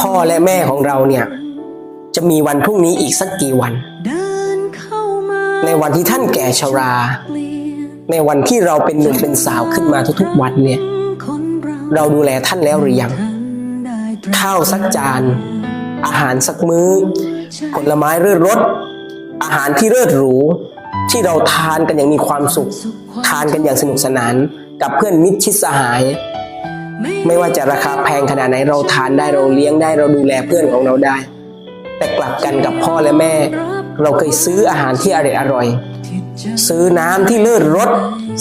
พ่อและแม่ของเราเนี่ย จะมีวันพรุ่งนี้อีกสักกี่วัน ในวันที่ท่านแก่ชรา ในวันที่เราเป็นหนุ่มเป็นสาวขึ้นมาทุกๆวันเนี่ย เราดูแลท่านแล้วหรือยัง ข้าวสักจาน อาหารสักมื้อ ผลไม้เลิศรสอาหารที่เลิศหรู ที่เราทานกันอย่างมีความสุข ทานกันอย่างสนุกสนาน กับเพื่อนมิตรชิดสหาย ไม่ว่าจะราคาแพงขนาดไหนเราทานได้เราเลี้ยงได้เราดูแลเพื่อนของเราได้ แต่กลับกันกับพ่อและแม่ เราเคยซื้ออาหารที่อร่อยอร่อย ซื้อน้ำที่เลิศรส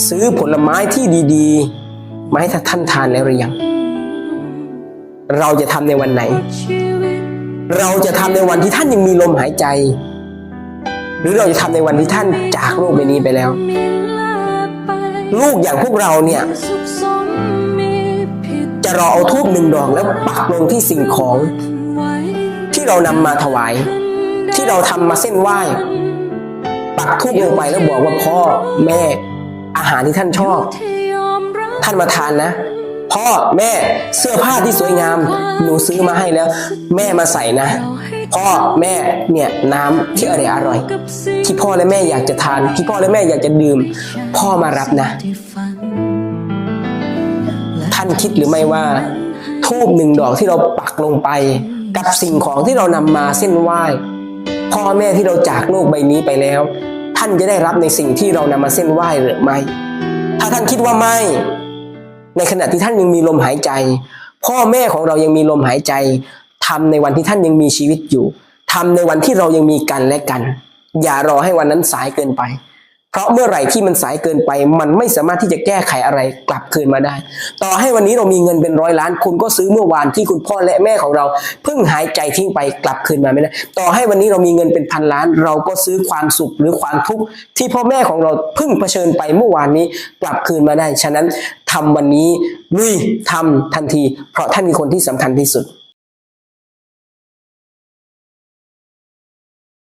ซื้อผลไม้ที่ดีๆมาให้ท่านทานแล้วหรือยังเราจะทำในวันไหน เราจะทำในวันที่ท่านยังมีลมหายใจ หรือเราจะทำในวันที่ท่านจากโลกใบนี้ไปแล้ว ลูกอย่างพวกเราเนี่ย จะรอเอาทูบหนึ่งดอกแล้วปักลงที่สิ่งของ ที่เรานำมาถวาย ที่เราทำมาเส้นไหว้ ปักทูบลงไปแล้วบอกว่าพ่อแม่อาหารที่ท่านชอบ ท่านมาทานนะ พ่อแม่เสื้อผ้าที่สวยงาม หนูซื้อมาให้แล้ว แม่มาใส่นะ พ่อแม่เนี่ยน้ำที่อร่อยอร่อย ที่พ่อและแม่อยากจะทาน ที่พ่อและแม่อยากจะดื่ม พ่อมารับนะานคิดหรือไม่ว่าทูบหนึ่งดอกที่เราปักลงไป กับสิ่งของที่เรานำมาเส้นไหว้พ่อแม่ที่เราจากโลกใบนี้ไปแล้ว ท่านจะได้รับในสิ่งที่เรานำมาเส้นไหว้หรือไม่ ถ้าท่านคิดว่าไม่ ในขณะที่ท่านยังมีลมหายใจ พ่อแม่ของเรายังมีลมหายใจทำในวันที่ท่านยังมีชีวิตอยู่ทำในวันที่เรายังมีกันและกัน อย่ารอให้วันนั้นสายเกินไป เพราะเมื่อไหร่ที่มันสายเกินไป มันไม่สามารถที่จะแก้ไขอะไรกลับคืนมาได้ ต่อให้วันนี้เรามีเงินเป็นร้อยล้าน คุณก็ซื้อเมื่อวานที่คุณพ่อและแม่ของเราเพิ่งหายใจทิ้งไปกลับคืนมาไม่ได้ ต่อให้วันนี้เรามีเงินเป็นพันล้าน เราก็ซื้อความสุขหรือความทุกข์ที่พ่อแม่ของเราเพิ่งเผชิญไปเมื่อวานนี้กลับคืนมาได้ ฉะนั้นทำวันนี้ลุยทำทันที เพราะท่านคือคนที่สำคัญที่สุด